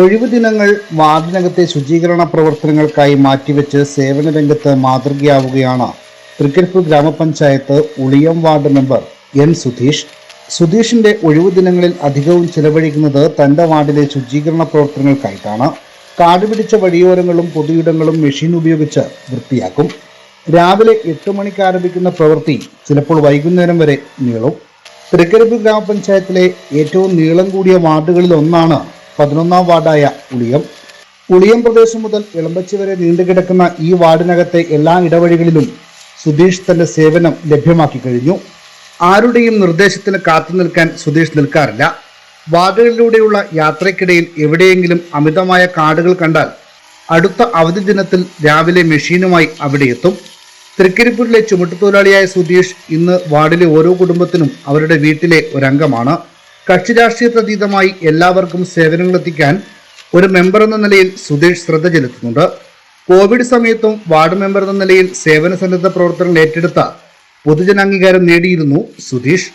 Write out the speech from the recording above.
ഒഴിവു ദിനങ്ങൾ വാർഡിനകത്തെ ശുചീകരണ പ്രവർത്തനങ്ങൾക്കായി മാറ്റിവെച്ച് സേവന രംഗത്ത് മാതൃകയാവുകയാണ്. തൃക്കരിപ്പൂർ ഗ്രാമപഞ്ചായത്ത് Uliyam ward member N Sudheesh. സുധീഷിന്റെ ഒഴിവു ദിനങ്ങളിൽ അധികവും ചിലവഴിക്കുന്നത് തന്റെ വാർഡിലെ ശുചീകരണ പ്രവർത്തനങ്ങൾക്കായിട്ടാണ്. കാട് പിടിച്ച വഴിയോരങ്ങളും പൊതുയിടങ്ങളും മെഷീൻ ഉപയോഗിച്ച് വൃത്തിയാക്കും. രാവിലെ എട്ട് മണിക്ക് ആരംഭിക്കുന്ന പ്രവൃത്തി ചിലപ്പോൾ വൈകുന്നേരം വരെ നീളും. തൃക്കരിപ്പൂർ ഗ്രാമപഞ്ചായത്തിലെ ഏറ്റവും നീളം കൂടിയ വാർഡുകളിൽ ഒന്നാണ് പതിനൊന്നാം വാർഡായ ഉളിയം. ഉളിയം പ്രദേശം മുതൽ ഇളമ്പച്ചി വരെ നീണ്ടുകിടക്കുന്ന ഈ വാർഡിനകത്തെ എല്ലാ ഇടവഴികളിലും സുധീഷ് തന്റെ സേവനം ലഭ്യമാക്കി കഴിഞ്ഞു. ആരുടെയും നിർദ്ദേശത്തിന് കാത്തു നിൽക്കാൻ സുധീഷ് നിൽക്കാറില്ല. വാർഡുകളിലൂടെയുള്ള യാത്രയ്ക്കിടയിൽ എവിടെയെങ്കിലും അമിതമായ കാടുകൾ കണ്ടാൽ അടുത്ത അവധി ദിനത്തിൽ രാവിലെ മെഷീനുമായി അവിടെ എത്തും. തൃക്കരിപ്പൂരിലെ ചുമട്ടുതൊഴിലാളിയായ സുധീഷ് ഇന്ന് വാർഡിലെ ഓരോ കുടുംബത്തിനും അവരുടെ വീട്ടിലെ ഒരംഗമാണ്. കക്ഷി രാഷ്ട്രീയത്തിനതീതമായി എല്ലാവർക്കും സേവനങ്ങൾ എത്തിക്കാൻ ഒരു മെമ്പർ എന്ന നിലയിൽ സുധീഷ് ശ്രദ്ധ ചെലുത്തുന്നുണ്ട്. കോവിഡ് സമയത്തും വാർഡ് മെമ്പർ എന്ന നിലയിൽ സേവന സന്നദ്ധ പ്രവർത്തനങ്ങൾ ഏറ്റെടുത്ത പൊതുജനാംഗീകാരം നേടിയിരുന്നു സുധീഷ്.